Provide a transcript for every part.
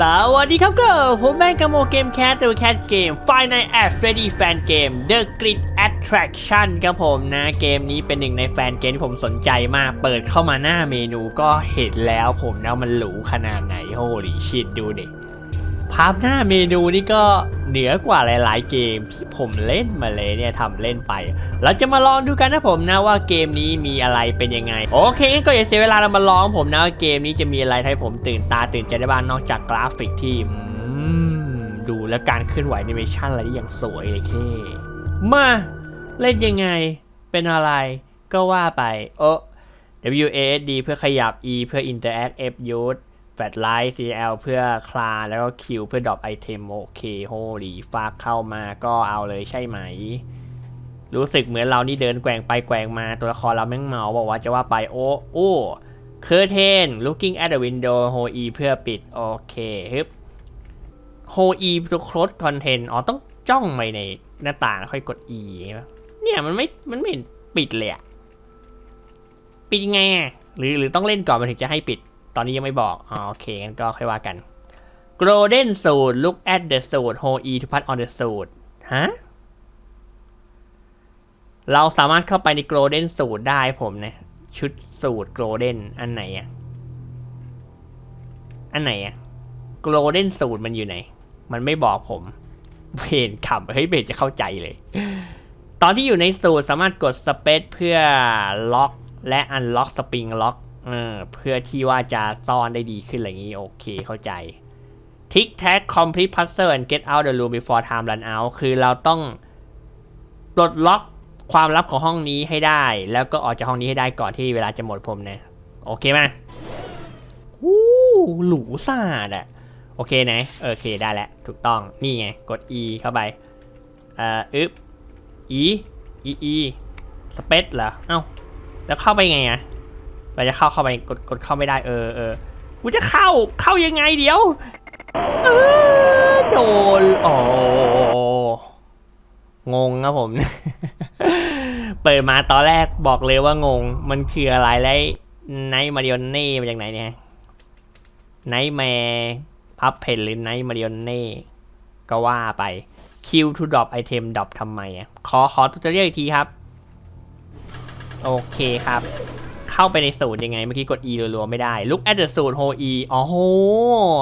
สวัสดีครับก็ผมแม่งกโมเกมแคสตัวแคสเกม Five Nights at Freddy Fan Game The Grid Attraction ครับผมนะ เกมนี้เป็นหนึ่งในแฟนเกมที่ผมสนใจมาก เปิดเข้ามาหน้าเมนูก็เห็นแล้วผมนะมันหรูขนาดไหนโหลีชิดดูเด็ก ภาพหน้าเมนูนี่ก็เหนือกว่าหลาย ๆ เกมที่ผมเล่นมาเลยเนี่ยทำเล่นไป เราจะมาลองดูกันนะผมนะว่าเกมนี้มีอะไรเป็นยังไง โอเคงั้นก็อย่าเสียเวลาเรามาลองผมนะว่าเกมนี้จะมีอะไรให้ผมตื่นตาตื่นใจได้บ้างนอกจากกราฟิกที่ดูแล้วการเคลื่อนไหวแอนิเมชั่นอะไรที่อย่างสวยเลยเคมาเล่นยังไงเป็นอะไรก็ว่าไปโอ้ W A S D เพื่อขยับ E เพื่อ Interact F Use แฟลชไลท์ CL เพื่อคลาแล้วก็ Q เพื่อดรอปไอเทมโอเคโฮลีฟากเข้ามาก็เอาเลยใช่ไหม รู้สึกเหมือนเรานี่เดินแกว่งไปแกว่งมาตัวละครเราแม่งเมาบอกว่าจะว่าไปโอ้โอ้เคอร์เทน looking at the window โฮ E เพื่อปิด โอเคฮึบโฮ E ตัว close content อ๋อต้องจ้องไปในหน้าต่างแล้วค่อยกด E เนี่ยมันไม่มันไม่เห็นปิดเลยอะปิดยังไงอะหรือหรือต้องเล่นก่อนมันถึงจะให้ปิด ตอนนี้ยังไม่บอกอ๋อโอเคงั้นก็ค่อยว่ากัน Golden suit look at the suit hold E to put on the suit ฮะเราสามารถเข้าไปใน Golden suit ได้ผมนะชุดสูตร Golden อันไหนอะอันไหนอะ Golden suit มันอยู่ไหน มันไม่บอกผมเพนขำเฮ้ยเบนจะเข้าใจเลย ตอนที่อยู่ในสูตรสามารถกด Space เพื่อล็อกและ Unlock Spring Lock เออเพื่อที่ว่าจะซ่อนได้ดีขึ้นอะไรอย่างนี้ โอเคเข้าใจ Tic Tac Complete Puzzle and Get out the room before time run out คือเราต้องปลดล็อกความลับของห้องนี้ให้ได้ แล้วก็ออกจากห้องนี้ให้ได้ก่อนที่เวลาจะหมดผมนะโอเคไหมอู้หรูสาดอะโอเคนะโอเคได้แล้วถูกต้องนี่ไง กด E เข้าไปเอ่ออึบ E E E สเปซเหรอ เอ้า แล้วเข้าไปไงอะ เราจะเข้าเข้าไปกดกดเข้าไม่ได้เออเออกูจะเข้าเข้ายังไงเดี๋ยวโดนโอ้งงครับผม เปิดมาตอนแรกบอกเลยว่างง มันคืออะไรแล้วไนมาริโอเน่มาจากไหนเนี่ยไนแมร์พับเพนหรือไนมาริโอเน่ก็ว่าไปคิวทูดรอปไอเทมดรอปทำไมอะขอขอตัวเรียกอีกทีครับ โอเคครับ เข้าไปในสูตรยังไงเมื่อกี้กด E รัวๆไม่ได้ look at the สูตร hold E อ๋อโห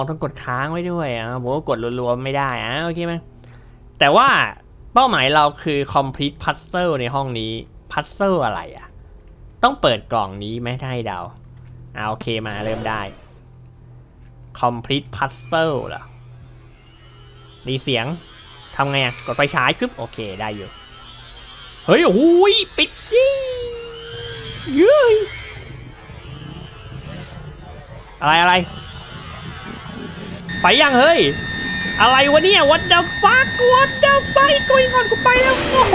ต้องกดค้างไว้ด้วยอะผมก็กดรัวๆไม่ได้อะโอเคไหมแต่ว่าเป้าหมายเราคือ complete puzzle ในห้องนี้ puzzle อะไรอะ ต้องเปิดกล่องนี้ไหมให้เดาอ่าโอเคมาเริ่มได้ complete puzzle เหรอดีเสียงทำไงอะ กดไฟฉายปึ๊บโอเคได้อยู่ เฮ้ย โอ้ย ปิดยี่เย้ย อะไรอะไร ไปยังเฮ้ย อะไรวะเนี่ย what the fuck what the fuck กูยังก่อนกูไปแล้วโอ้โห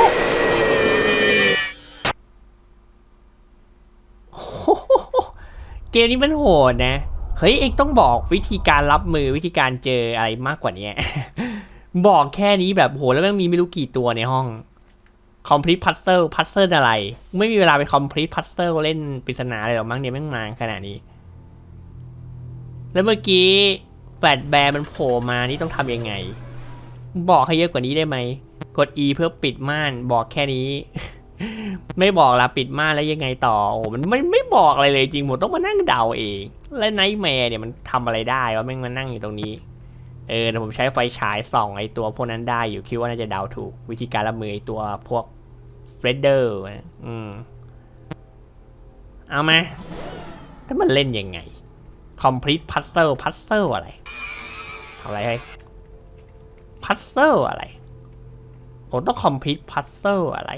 เกมนี้มันโหดนะ เฮ้ย เองต้องบอกวิธีการรับมือวิธีการเจออะไรมากกว่านี้ บอกแค่นี้แบบโหแล้วแม่งมีไม่รู้กี่ตัวในห้อง complete puzzle puzzle อะไร ไม่มีเวลาไป complete puzzle เล่นปริศนาเลยหรอกมั้งเนี่ยแม่งมาขนาดนี้ แล้วเมื่อกี้แฟลชแบร์มันโผล่มานี่ต้องทำยังไง บอกให้เยอะกว่านี้ได้ไหม กด E เพื่อปิดม่านบอกแค่นี้ ไม่บอกละปิดม่านแล้วยังไงต่อ โอ้มันไม่ไม่บอกอะไรเลยจริงผมต้องมานั่งเดาเอง และไนท์แมร์เนี่ยมันทำอะไรได้วะแม่งมานั่งอยู่ตรงนี้ เออผมใช้ไฟฉายส่องไอตัวพวกนั้นได้อยู่คิดว่าน่าจะเดาถูก วิธีการรับมือไอตัวพวกเฟรดเดอร์อืมเอามาถ้ามันเล่นยังไง complete puzzle puzzle อะไรทำอะไรเฮ้ย puzzle อะไร ผมต้อง complete puzzle อะไร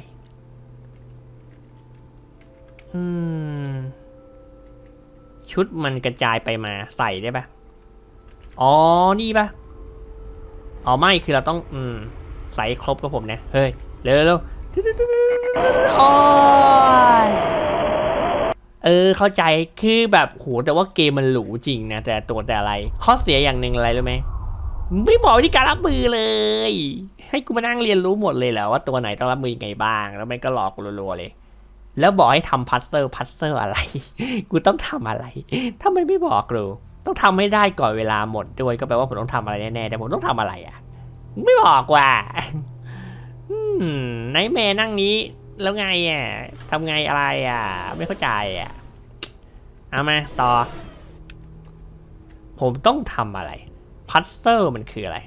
อืม ชุดมันกระจายไปมาใส่ได้ปะอ๋อ นี่ปะอ๋อ ไม่ คือเราต้อง อืม ใส่ครบกับผมนะ เฮ้ย เร็วเร็วโอ้ย เออเข้าใจคือแบบโหแต่ว่าเกมมันหรูจริงนะแต่ตัวแต่อะไรข้อเสียอย่างหนึ่งอะไรรู้ไหมไม่บอกวิธีการรับมือเลย ให้กูมานั่งเรียนรู้หมดเลยและว่าตัวไหนต้องรับมือยังไงบ้าง แล้วมันก็หลอกรัวๆเลย แล้วบอกให้ทำพัซเซอร์พัซเซอร์อะไร กูต้องทำอะไรทำไมไม่บอกกูต้องทำให้ได้ก่อนเวลาหมดด้วยก็แปลว่าผมต้องทำอะไรแน่ๆแต่ผมต้องทำอะไรอะ ไม่บอกว่าอืมไนท์แมร์นั่งนี้ แล้วไงอะทำไงอะไรอะ ไม่เข้าใจอะ เอามาต่อ ผมต้องทำอะไร พัซเซอร์มันคืออะไร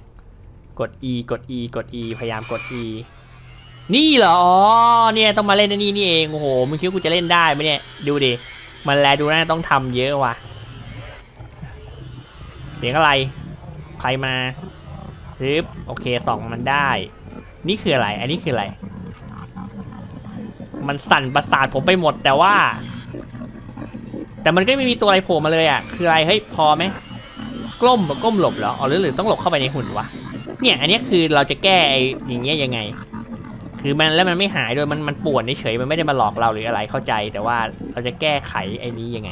กด E กด E กด E พยายามกด E นี่เหรออ๋อเนี่ยต้องมาเล่นนนี่นี่เอง โอ้โห มึงคิดว่ากูจะเล่นได้ไหมเนี่ย ดูดิ มันแลดูน่าต้องทำเยอะว่ะ เสียงอะไร ใครมาฮึบโอเคส่องมันได้ นี่คืออะไร อันนี้คืออะไร มันสั่นประสาทผมไปหมดแต่ว่า แต่มันก็ไม่มีตัวอะไรโผล่มาเลยอะ คืออะไรเฮ้ยพอไหมกล้มก้มหลบเหรออ๋อหรือหรือต้องหลบเข้าไปในหุ่นวะเนี่ยอันนี้คือเราจะแก้ไอ้อย่างเงี้ยยังไง คือมันแล้วมันไม่หายโดยมันมันปวนเฉยมันไม่ได้มาหลอกเราหรืออะไรเข้าใจ แต่ว่าเราจะแก้ไขไอ้นี้ยังไง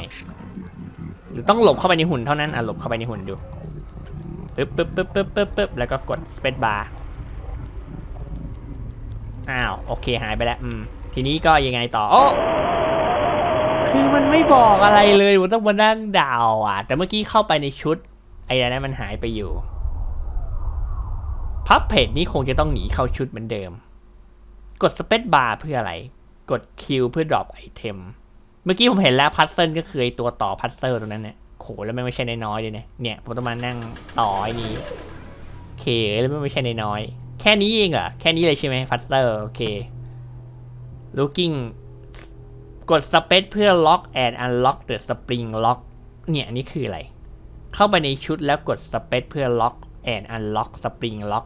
หรือต้องหลบเข้าไปในหุ่นเท่านั้นอะหลบเข้าไปในหุ่นดูปึ๊บปึ๊บปึ๊บปึ๊บปึ๊บปึ๊บแล้วก็กดสเปซบาร์อ้าว โอเคหายไปแล้ว อืม ทีนี้ก็ยังไงต่อโอ้คือมันไม่บอกอะไรเลยผมต้องมานั่งเดาวอะ แต่เมื่อกี้เข้าไปในชุด ไอ้นั้นมันหายไปอยู่พับเพจนี้คงจะต้องหนีเข้าชุดเหมือนเดิม กดสเปซบาร์เพื่ออะไร กดคิวเพื่อดรอปไอเทม เมื่อกี้ผมเห็นแล้วพัซเซิลก็คือไอตัวต่อพัซเซิลตรงนั้นเนี่ยโหแล้วมันไม่ใช่น้อยๆเลยเนี่ยเนี่ยผมต้องมานั่งต่อไอ้นี้โอเคแล้วมันไม่ใช่น้อยๆแค่นี้เองเหรอแค่นี้เลยใช่ไหมพัซเซิลโอเค looking กดสเปซเพื่อล็อก and unlock the spring lock เนี่ยอันนี้คืออะไร เข้าไปในชุดแล้วกดสเปซเพื่อล็อก and unlock spring lock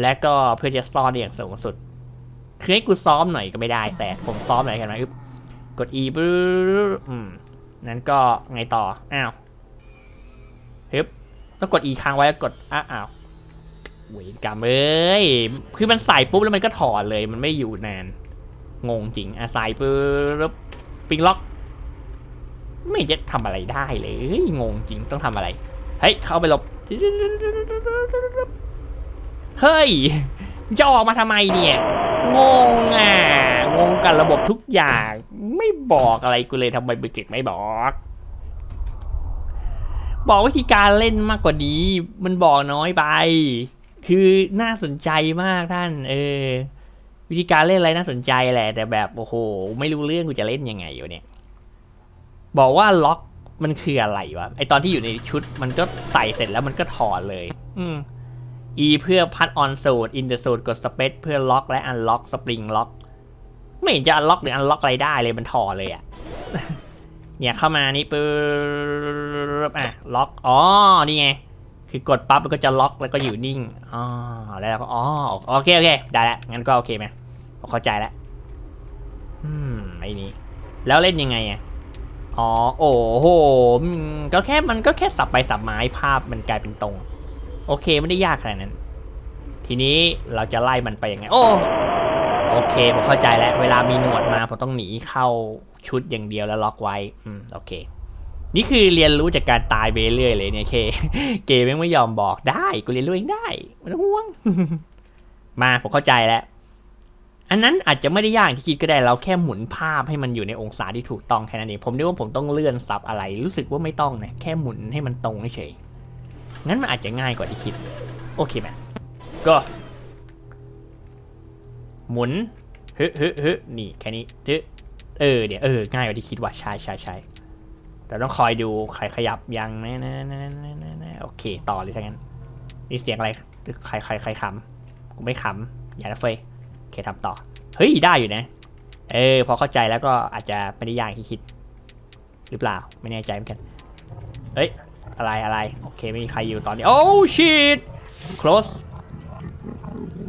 และก็เพื่อจะซ่อนได้อย่างสูงสุด คือให้กูซ้อมหน่อยก็ไม่ได้แสบผมซ้อมหน่อยกันไหมอึ๊บกด E ปึ๊บอืมนั้นก็ไงต่อ อ้าวฮึบต้องกด E ค้างไว้แล้วกดอ้าวอ้าวเวรกรรมเอ้ย คือมันใส่ปุ๊บแล้วมันก็ถอดเลย มันไม่อยู่นาน งงจริงอะใส่ปุ๊บปิงล็อก ไม่จะทำอะไรได้เลยงงจริงต้องทำอะไร เฮ้ย เข้าไปหลบ เฮ้ยจะออกมาทำไมเนี่ย งงอะ งงกันระบบทุกอย่าง ไม่บอกอะไรกูเลยทำไมบิกิตไม่บอก บอกวิธีการเล่นมากกว่านี้ มันบอกน้อยไป คือน่าสนใจมากท่าน เออ วิธีการเล่นอะไรน่าสนใจแหละ แต่แบบโอ้โห ไม่รู้เรื่องกูจะเล่นยังไงอยู่เนี่ย บอกว่าล็อกมันคืออะไรวะไอตอนที่อยู่ในชุดมันก็ใส่เสร็จแล้วมันก็ถอดเลย อืม E เพื่อพัด on สูตร in the สูตรกด space เพื่อล็อกและ unlock spring lock ไม่เห็นจะ unlock หรือ unlock อะไรได้เลยมันถอดเลยอะเนี่ยเข้ามานี่ปึ๊บอะล็อกอ๋อนี่ไง คือกดปั๊บมันก็จะล็อกแล้วก็อยู่นิ่งอ๋อแล้วก็อ๋อโอเคโอเคได้แล้วงั้นก็โอเคไหมเข้าใจแล้วอืมไอ้นี้แล้วเล่นยังไงอะอ๋อโอ้โหก็แค่มันก็แค่สับไปสับมาให้ภาพมันกลายเป็นตรง โอเคไม่ได้ยากขนาดนั้น ทีนี้เราจะไล่มันไปยังไง โอ้โอเคผมเข้าใจแล้ว เวลามีหนวดมาผมต้องหนีเข้าชุดอย่างเดียวแล้วล็อกไว้ อืมโอเค นี่คือเรียนรู้จากการตายไปเรื่อยเลยเนี่ยเค เกมแม่ไม่ยอมบอกได้กูเรียนรู้เองได้ไม่ต้องห่วง มาผมเข้าใจแล้ว อันนั้นอาจจะไม่ได้ยากที่คิดก็ได้เราแค่หมุนภาพให้มันอยู่ในองศาที่ถูกต้องแค่นั้นเองผมนึกว่าผมต้องเลื่อนซับอะไร รู้สึกว่าไม่ต้องนะแค่หมุนให้มันตรงเฉยงั้นมันอาจจะง่ายกว่าที่คิด โอเคไหมก็ หมุนฮึฮึฮึนี่แค่นี้ฮึเออเดี๋ยวเออง่ายกว่าที่คิดว่าใช่ใช่ใช่ แต่ต้องคอยดูใครขยับยังนะนะนะนะนะนะโอเค ต่อเลยถ้างั้นนี่เสียงอะไรใครใครใครขำกูไม่ขำอย่าละเฟยโอเคทำต่อ เฮ้ยได้อยู่นะ เออพอเข้าใจแล้วก็อาจจะไม่ได้ยากที่คิด หรือเปล่าไม่แน่ใจเหมือนกันเฮ้ยอะไรอะไรโอเคไม่มีใครอยู่ตอนนี้โอ้ชิต close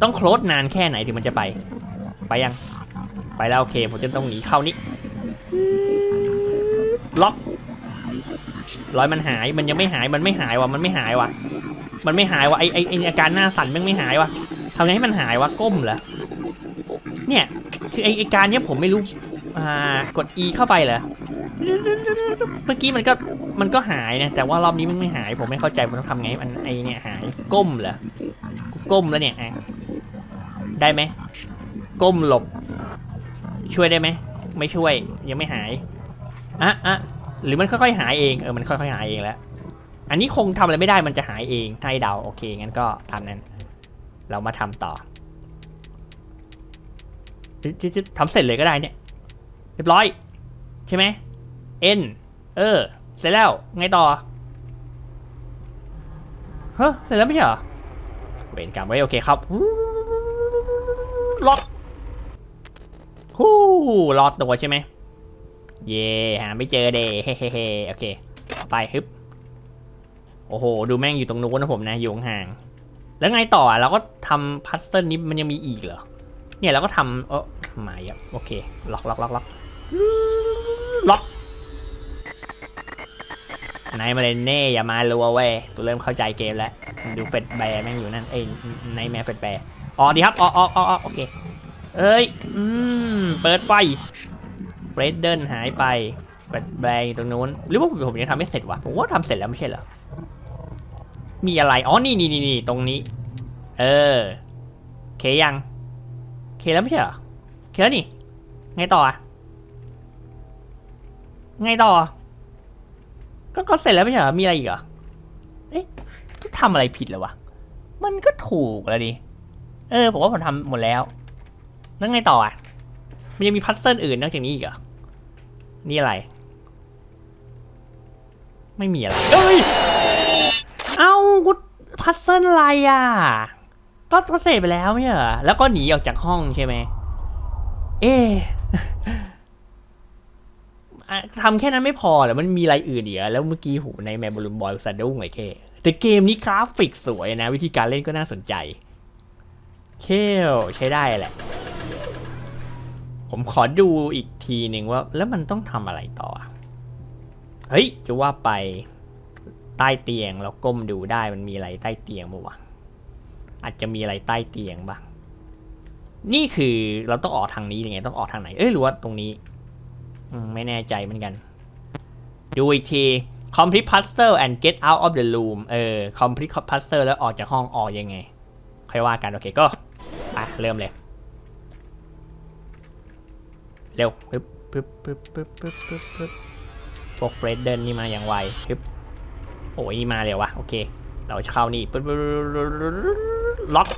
ต้อง close นานแค่ไหนถึงมันจะไป ไปยัง ไปแล้วโอเคผมจะต้องหนีเข้านี้ล็อก ร้อยมันหายมันยังไม่หายมันไม่หายว่ะมันไม่หายว่ะ มันไม่หายว่ะไอไอไออาการหน้าสั่นมันไม่หายว่ะทำไงให้มันหายวะก้มเหรอเนี่ยคือไอไอการเนี้ยผมไม่รู้อ่ากด E เข้าไปเหรอเมื่อกี้มันก็มันก็หายนะแต่ว่ารอบนี้มันไม่หายผมไม่เข้าใจผมต้องทำไงให้มันไอเนี่ยหายก้มเหรอก้มแล้วเนี่ยได้ไหมก้มหลบ ช่วยได้ไหมไม่ช่วยยังไม่หายอะอะ หรือมันค่อยๆหายเองเออมันค่อยๆหายเองแล้ว อันนี้คงทำอะไรไม่ได้มันจะหายเองถ้าให้เดาโอเคงั้นก็ตามนั้น เรามาทำต่อจิ๊ดจิ๊ดจิ๊ดทำเสร็จเลยก็ได้เนี่ยเรียบร้อย ใช่ไหม N เออ เสร็จแล้วไงต่อเฮะเสร็จแล้วไม่ใช่เหรอเวรกรรมไว้โอเคครับล็อกฮู้รอดตัวใช่ไหม เย่หาไม่เจอเดเฮ้เฮ้เฮ้โอเค ไปฮึบ โอ้โห ดูแม่งอยู่ตรงนู้นนะผมนะอยู่ห่าง แล้วไงต่อเราก็ทำพัซเซิลนี้มันยังมีอีกเหรอ เนี่ยเราก็ทำเออมาอะโอเค ล็อกล็อกล็อกล็อกล็อกนายมาเลยเน่อย่ามาลัวเว้ยตัวเริ่มเข้าใจเกมแล้ว ดูเฟดแบร์แม่งอยู่นั่น เอ้ยในแม่เฟดแบร์อ๋อดีครับอ๋ออ๋ออ๋อโอเค เอ้ย อืม เปิดไฟ รดเดินหายไปเฟดแบร์อยู่ตรงนู้นหรือว่าผมยังทำไม่เสร็จวะผมว่าทำเสร็จแล้วไม่ใช่เหรอมีอะไรอ๋อนี่นี่นี่นี่ตรงนี้ เออเคยังเคแล้วไม่ใช่เหรอเคแล้วนี่ไงต่ออะไงต่อ ก็ก็เสร็จแล้วไม่ใช่เหรอมีอะไรอีกเหรอเอ๊ะทำอะไรผิดเหรอวะมันก็ถูกแล้วดิเออผมว่าผมทำหมดแล้วแล้วไงต่ออะมันยังมีพัซเซิลอื่นนอกจากนี้อีกเหรอ นี่อะไร ไม่มีอะไรเอ้ย เอ้ากูพัซเซิลอะไรอะ ก็ก็เสร็จไปแล้วไม่ใช่เหรอแล้วก็หนีออกจากห้องใช่ไหม เอ๊ะอะทำแค่นั้นไม่พอเหรอมันมีอะไรอื่นอีกอะแล้วเมื่อกี้หูในแมบลูมบอยสะดุ้งเลยเคแต่เกมนี้กราฟิกสวยนะ วิธีการเล่นก็น่าสนใจ เคลใช้ได้แหละ ผมขอดูอีกทีหนึ่งว่า แล้วมันต้องทำอะไรต่อ เฮ้ย จะว่าไปใต้เตียงเราก้มดูได้มันมีอะไรใต้เตียงบ้างวะอาจจะมีอะไรใต้เตียงบ้างนี่คือเราต้องออกทางนี้ยังไงต้องออกทางไหนเอ้ยหรือว่าตรงนี้ไม่แน่ใจเหมือนกัน ดูอีกที complete puzzle and get out of the room เออ complete puzzle แล้วออกจากห้องออกยังไง ค่อยว่ากัน โอเคก็ไปเริ่มเลย เร็วปึ๊บปึ๊บปึ๊บปึ๊บปึ๊บปึ๊บปึ๊บพวกเฟรดเดินนี่มาอย่างไวปึ๊บโอ้ยมาเร็ววะโอเค เราจะเข้านี่ปึ๊บล็อก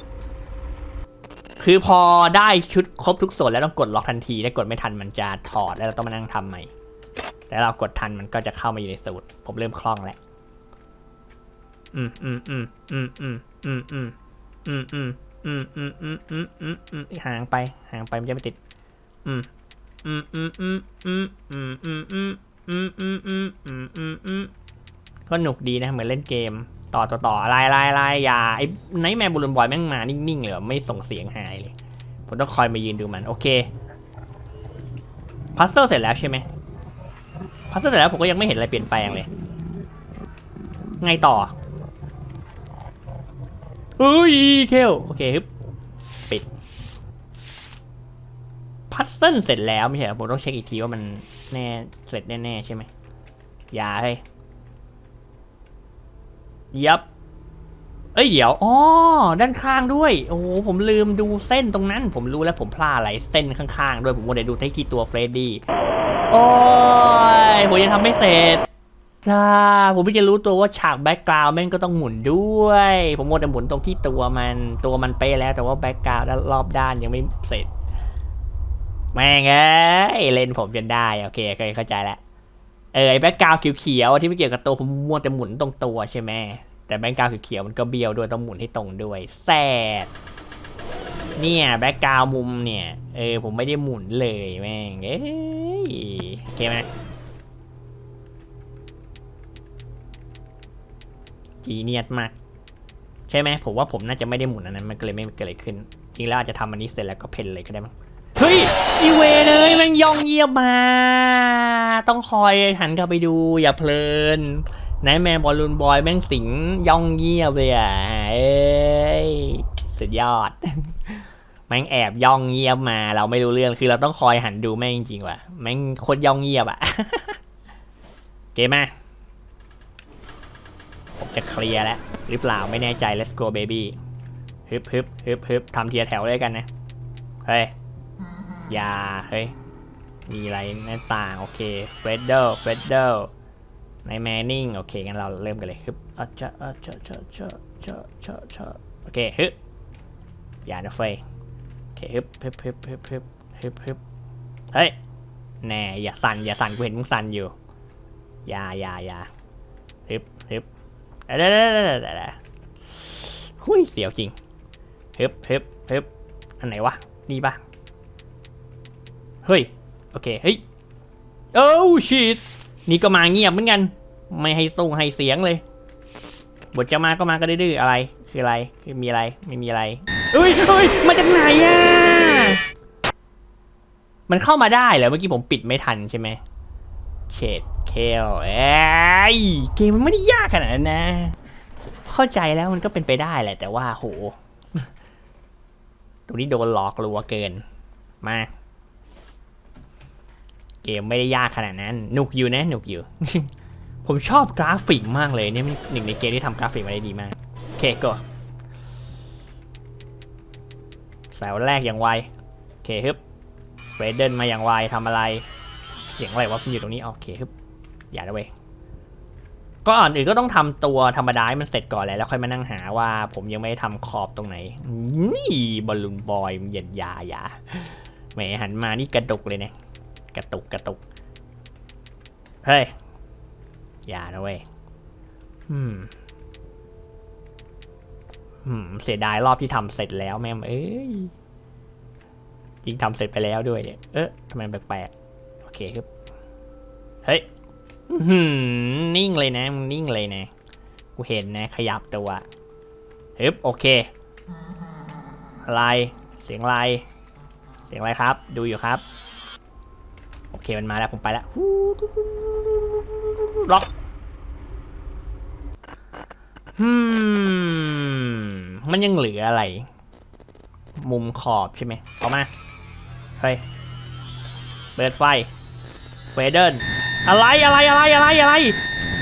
คือพอได้ชุดครบทุกส่วนแล้วต้องกดล็อกทันทีถ้ากดไม่ทันมันจะถอดแล้วเราต้องมานั่งทำใหม่แต่เรากดทันมันก็จะเข้ามาอยู่ในสูตร ผมเริ่มคล่องแล้วอืมอืมอืมอืมอืมอืมอืมอืมอืมอืมอืมอืมอืมอืมอืมห่างไปห่างไปมันจะไม่ติด อืม ก็หนุกดีนะเหมือนเล่นเกม ต่อต่อต่อลายลายลายยาไอ้ไนแมร์บุลบอยแม่งมานิ่งๆเลยไม่ส่งเสียงหายเลย ผมต้องคอยมายืนดูมันโอเคพัซเซอร์เสร็จแล้วใช่ไหมพัซเซอร์เสร็จแล้วผมก็ยังไม่เห็นอะไรเปลี่ยนแปลงเลย ไงต่อเฮ้ยเคลโอเคฮึบ ซเซิลเสร็จแล้วไม่ใช่ผมต้องเช็คอีกทีว่ามันแน่เสร็จแน่ๆใช่ไหมอย่าเฮ้ยยับเอ้ยเดี๋ยวอ๋อด้านข้างด้วย โอ้ผมลืมดูเส้นตรงนั้น ผมรู้แล้วผมพลาดอะไรเส้นข้างๆ ด้วยผมมัวแต่ดูที่ตัวเฟรดดี้โอ้ยผมยังทำไม่เสร็จจ้าผมไม่จะรู้ตัวว่าฉากแบ็กกราวด์แม่งก็ต้องหมุนด้วย ผมมัวแต่หมุนตรงที่ตัวมันตัวมันเป๊ะแล้วแต่ว่าแบ็กกราวด์รอบด้านยังไม่เสร็จ แม่งเอ้ยเล่นผมจนได้ โอเคเคยเข้าใจแล้วเออไอแบ็กกราวเขียวๆที่ไม่เกี่ยวกับตัวผมมัวแต่หมุนตรงตัวใช่ไหมแต่แบ็กกราวเขียวๆมันก็เบี้ยวด้วยต้องหมุนให้ตรงด้วยแซดเนี่ยแบ็กกราวมุมเนี่ยเออผมไม่ได้หมุนเลยแม่งเอ้ยโอเคไหมจีเนียสมากใช่ไหมผมว่าผมน่าจะไม่ได้หมุนอันนั้นมันก็เลยไม่เกิดอะไรขึ้นจริงแล้วอาจจะทำอันนี้เสร็จแล้วก็เพนเลยก็ได้มั้ง เฮ้ยอีเวเลยแม่งย่องเยียบมา ต้องคอยหันกลับไปดูอย่าเพลินนายแมนบอลลูนบอยแม่งสิงย่องเยียบเลยอะสุดยอด แม่งแอบย่องเงียบมา เราไม่รู้เรื่องคือเราต้องคอยหันดูแม่งจริงๆว่ะแม่งโคตรย่องเงียบอะเกมมาผมจะเคลียร์แล้วหรือเปล่าไม่แน่ใจ let's go baby ฮึบฮึบฮึบฮึบทำเทียแถวเลยกันนะเฮ้ย ย่าเฮ้ย มีอะไรหน้าต่าง โอเคเฟดเดอร์เฟดเดอร์ในแมนนิงโอเคงั้นเราเริ่มกันเลยฮึบอะเชอะอะเชอะเชอะเชอะเชอะเชอะเชอะโอเคฮึบอย่านะเฟยโอเคฮึบฮึบฮึบฮึบฮึบฮึบฮึบเฮ้ยแน่อย่าสั่นอย่าสั่นกูเห็นมึงสั่นอยู่อย่าอย่าอย่าฮึบฮึบเด้อเด้อเด้อเด้อเด้อหุ้ยเสียวจริงฮึบฮึบฮึบอันไหนวะนี่ปะ เฮ้ย โอเค เฮ้ย โอ้ชิตนี่ก็มาเงียบเหมือนกัน ไม่ให้ส่งให้เสียงเลย บทจะมาก็มาก็ดื้ออะไร คืออะไร คือมีอะไร ไม่มีอะไรเอ้ยเอ้ยมาจากไหนอะ มันเข้ามาได้เหรอ เมื่อกี้ผมปิดไม่ทันใช่ไหมเขตเคลเอ้ยเกมมันไม่ได้ยากขนาดนั้นนะ เข้าใจแล้วมันก็เป็นไปได้แหละ แต่ว่าโห ตรงนี้โดนหลอกลวเกิน มา เกมไม่ได้ยากขนาดนั้นหนุกอยู่นะหนุกอยู่ ผมชอบกราฟิกมากเลยเนี่ยหนึ่งในเกมที่ทำกราฟิกมาได้ดีมากโอเคก็แสวแรกอย่างไวโอเคฮึบเฟรเดนมาอย่างไวทำอะไร เสียงอะไรวะมันอยู่ตรงนี้โอเคฮึบอย่าละเว้ยก็อ่อนอื่นก็ต้องทำตัวธรรมดาให้มันเสร็จก่อนแหละแล้วค่อยมานั่งหาว่า ผมยังไม่ได้ทำขอบตรงไหน นี่บอลลูนบอยเหย็นยาอย่าแหมหันมานี่กระดกเลยเนี่ย กระตุกกระตุก เฮ้ย อย่านะเว้ยอืมอืมเสียดายรอบที่ทำเสร็จแล้วแม่มเอ้ยจริงทำเสร็จไปแล้วด้วยเนี่ย เอ๊ะทำไมแปลกๆโอเคครับ เฮ้ยอื้อหือนิ่งเลยนะมึงนิ่งเลยนะ กูเห็นนะ ขยับตัวฮึบโอเคอะไรเสียงอะไรเสียงอะไรครับ ดูอยู่ครับ เคมันมาแล้วผมไปแล้วล็อกฮึมมันยังเหลืออะไร มุมขอบใช่ไหมเอามา เฮ้ย เปิดไฟ เฟเดนอะไรอะไรอะไรอะไรอะไร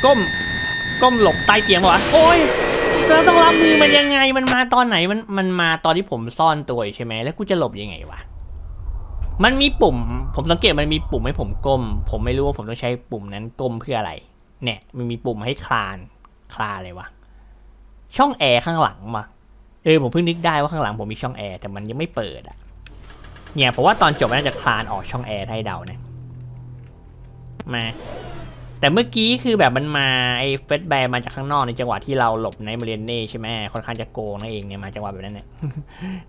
ก้ม ก้มหลบใต้เตียงวะโอ้ยเราต้องรับมือมันยังไง มันมาตอนไหน มัน มันมาตอนที่ผมซ่อนตัวใช่ไหม แล้วกูจะหลบยังไงวะ มันมีปุ่ม ผมสังเกตมันมีปุ่มให้ผมก้ม ผมไม่รู้ว่าผมต้องใช้ปุ่มนั้นก้มเพื่ออะไร เนี่ยมันมีปุ่มให้คลานคลานอะไรวะ ช่องแอร์ข้างหลังมาเออผมเพิ่งนึกได้ว่าข้างหลังผมมีช่องแอร์แต่มันยังไม่เปิดอะเนี่ยเพราะว่าตอนจบมันน่าจะคลานออกช่องแอร์ให้เดานะมา แต่เมื่อกี้คือแบบมันมาไอ้เฟสแบร์มาจากข้างนอกในจังหวะที่เราหลบในมาเรียนเน่ใช่ไหมค่อนข้างจะโกงนั่นเองเนี่ยมาจังหวะแบบนั้นเนี่ย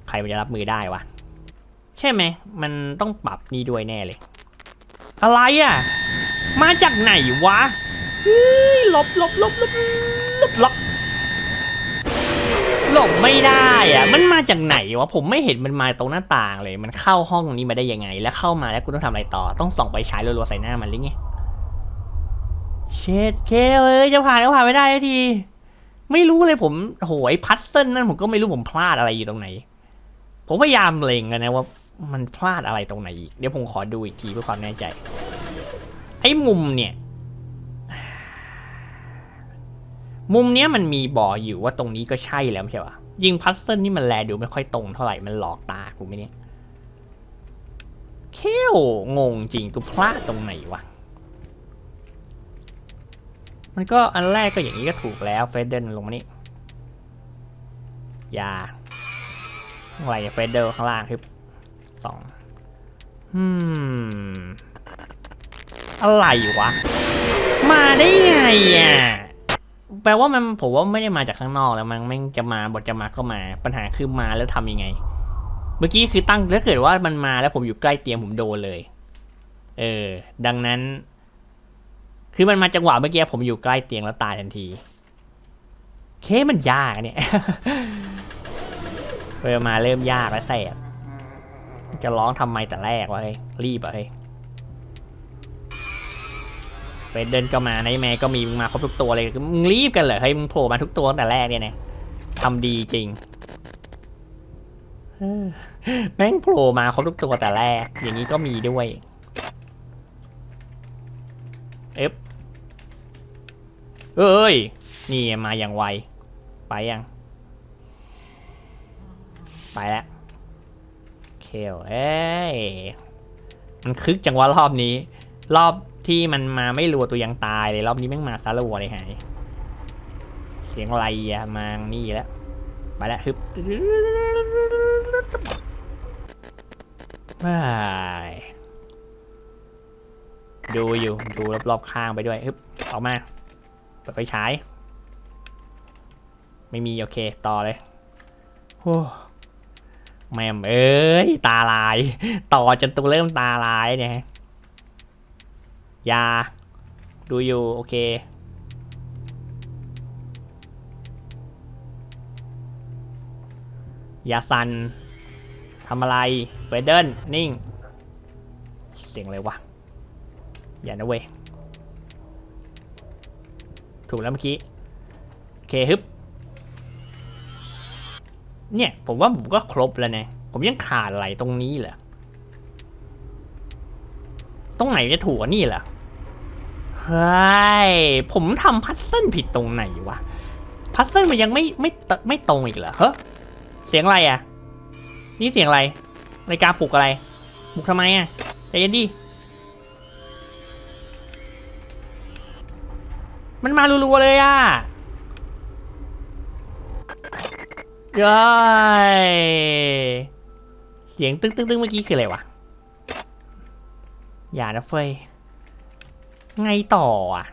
ใครมันจะรับมือได้วะ ใช่ไหม มันต้องปรับนี่ด้วยแน่เลย อะไรอะ มาจากไหนวะหลบหลบหลบหลบหลบหลบหลบไม่ได้อะมันมาจากไหนวะ ผมไม่เห็นมันมาตรงหน้าต่างเลย มันเข้าห้องนี้มาได้ยังไง แล้วเข้ามาแล้วกูต้องทำอะไรต่อ ต้องส่องไปฉายรัวๆใส่หน้ามันหรือไง เชดเคเอ้ยจะผ่านก็ผ่านไม่ได้ที ไม่รู้เลยผมโหยพัซเซิลนั่นผมก็ไม่รู้ผมพลาดอะไรอยู่ตรงไหน ผมพยายามเล็งกันนะว่า มันพลาดอะไรตรงไหนอีก เดี๋ยวผมขอดูอีกทีเพื่อความแน่ใจ ไอ้มุมเนี่ย มุมเนี้ยมันมีบ่ออยู่ว่าตรงนี้ก็ใช่แล้วไม่ใช่ปะยิงพัซเซิลนี่มันแลดูไม่ค่อยตรงเท่าไหร่ มันหลอกตากูไหมเนี่ยเขี้ยวงงจริงกูพลาดตรงไหนวะ มันก็อันแรกก็อย่างนี้ก็ถูกแล้วเฟเดนลงมานี่อย่าอะไรเฟเดอร์ข้างล่างครับ สองอืม อะไรวะ มาได้ไงอะ แปลว่ามันผมว่าไม่ได้มาจากข้างนอกแล้วมันไม่งจะมาบทจะมาก็มา ปัญหาคือมาแล้วทำยังไง เมื่อกี้คือตั้งถ้าเกิดว่ามันมาแล้วผมอยู่ใกล้เตียงผมโดนเลย เออ ดังนั้น คือมันมาจังหวะเมื่อกี้ผมอยู่ใกล้เตียงแล้วตายทันที เคมันยากเนี่ยเออมาเริ่มยากแล้วแสบ จะร้องทำไมแต่แรกวะเฮ้ยรีบอะเฮ้ยเฟรดเดินก็มาไนแมก็มีมึงมาครบทุกตัวเลยมึงรีบกันเหรอเฮ้ยมึงโผล่มาทุกตัวตั้งแต่แรกเนี่ยนะทำดีจริงแม่งโผล่มาครบทุกตัวแต่แรก อย่างนี้ก็มีด้วยเอฟเอ้ย นี่มาอย่างไว ไปยัง ไปแล้ว เคลเอ้ย มันคึกจังวะรอบนี้ รอบที่มันมาไม่รัวตัวยังตายเลย รอบนี้แม่งมาซารัวเลยหาย เสียงอะไรอะมานี่แล้ว ไปแล้วฮึบว้ายดูอยู่ ดูรอบๆข้างไปด้วยฮึบออกมาเปิดไฟฉาย ไม่มี โอเค ต่อเลยโอ้ แม่มเอ้ย ตาลาย ต่อจนตัวเริ่มตาลายเนี่ยยา ดูอยู่ โอเค ยาซันทำอะไรเวเดิลนิ่ง เสียงอะไรวะ อย่านะเว้ย ถูกแล้วเมื่อกี้ โอเคฮึบ เนี่ยผมว่าผมก็ครบแล้วนะผมยังขาดอะไรตรงนี้เหรอตรงไหนจะถูกกว่านี่เหรอเฮ้ยผมทำพัซเซิลผิดตรงไหนวะพัซเซิลมันยังไม่ไม่ไม่ตรงอีกเหรอเฮ้เสียงอะไรอะ นี่เสียงอะไรนาฬิกาปลุกอะไรปลุกทำไมอะใจเย็นดิมันมารัวๆเลยอะ เย้ยเสียงตึ้งตึ้งตึ้งเมื่อกี้คืออะไรวะ อย่านะเฟยไงต่ออะ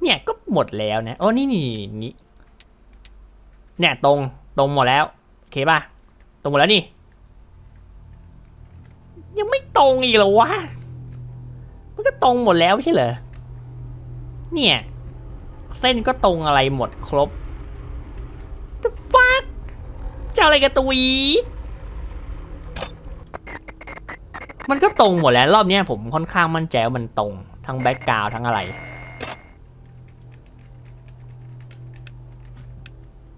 เนี่ยก็หมดแล้วนะ โอ้นี่นี่นี่เนี่ยตรงตรงหมดแล้ว โอเคป่ะ ตรงหมดแล้วนี่ ยังไม่ตรงอีกเหรอวะ มันก็ตรงหมดแล้วใช่เหรอ เนี่ย เส้นก็ตรงอะไรหมดครบ The f จะอะไรกับตัวอีกมันก็ตรงหมดแล้วรอบนี้ผมค่อนข้างมั่นใจว่ามันตรง ทั้งแบ็กกราวทั้งอะไร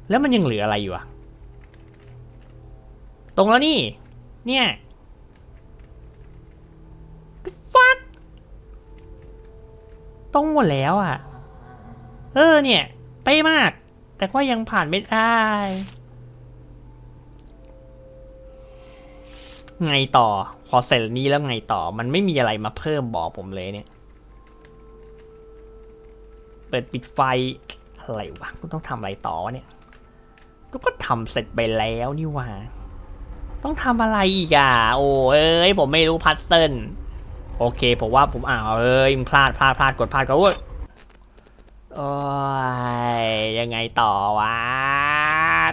แล้วมันยังเหลืออะไรอยู่อะตรงแล้วนี่ เนี่ย The fuck ตรงหมดแล้วอะเออเนี่ย ไปมาก แต่ก็ยังผ่านไม่ได้ ไงต่อ พอเสร็จนี้แล้วไงต่อ มันไม่มีอะไรมาเพิ่มบอกผมเลยเนี่ย เปิดปิดไฟ อะไรวะกูต้องทำอะไรต่อวะเนี่ยกูก็ทำเสร็จไปแล้วนี่ว่า ต้องทำอะไรอีกอะ โอ้เอ้ย ผมไม่รู้พัซเซิลโอเค ผมว่าผมอ่าวเอ้ยพลาดพลาดพลาดกดพลาดก็โอ้ยโอ้ยยังไงต่อวะ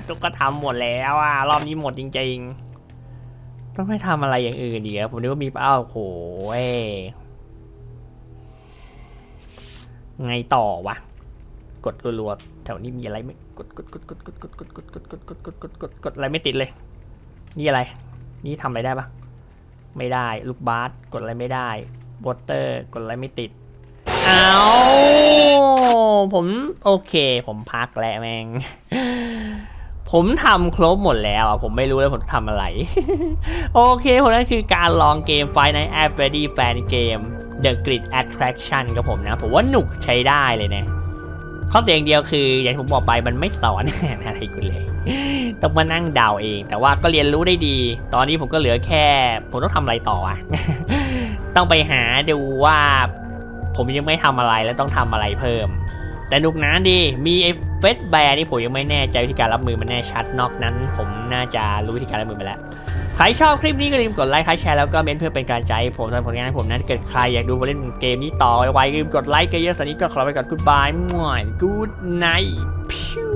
ทุกก็ทำหมดแล้วอะ รอบนี้หมดจริงๆ ต้องให้ทำอะไรอย่างอื่นดีอะผมนึกว่ามีเอ้าโหยไงต่อวะ กดรัวๆแถวนี้มีอะไรไหมกดกดกดกดกดกดกดกดกดกดกดกดกดกดกดอะไรไม่ติดเลย นี่อะไร นี่ทำอะไรได้ปะไม่ได้ลูกบาสกดอะไรไม่ได้วอเตอร์กดอะไรไม่ติดเอาผมโอเค ผมพักแหล้วแมง ผมทำครบหมดแล้วอะผมไม่รู้แล้วผมทำอะไร โอเคผมนั่นคือการลองเกม Five Nights at Freddy Fan Game The Grid Attraction ครับผมนะ ผมว่าหนุกใช้ได้เลยนะข้อเสียงเดียวคืออย่างที่ผมบอกไปมันไม่สอนอะไรกูเลยต้องมานั่งเดาเอง แต่ว่าก็เรียนรู้ได้ดี ตอนนี้ผมก็เหลือแค่ ผมต้องทำอะไรต่ออะต้องไปหาดูว่า ผมยังไม่ทำอะไรแล้วต้องทำอะไรเพิ่ม แต่นุกนะดี มีไอ้เฟสแบร์นี่ผมยังไม่แน่ใจวิธีการรับมือมันแน่ชัดนอกนั้น ผมน่าจะรู้วิธีการรับมือไปแล้ว ใครชอบคลิปนี้ก็อย่าลืมกดไลค์ใครแชร์แล้วก็เมนเพื่อเป็นการใจ ผมทำผลงานให้ผมนะเกิดใครอยากดูผมเล่นเกมนี้ต่อไวๆก็อย่าลืมกดไลค์กันเยอะสันนี้ก็ขอไปก่อนกูดบายมั่วกูดไนท์พิว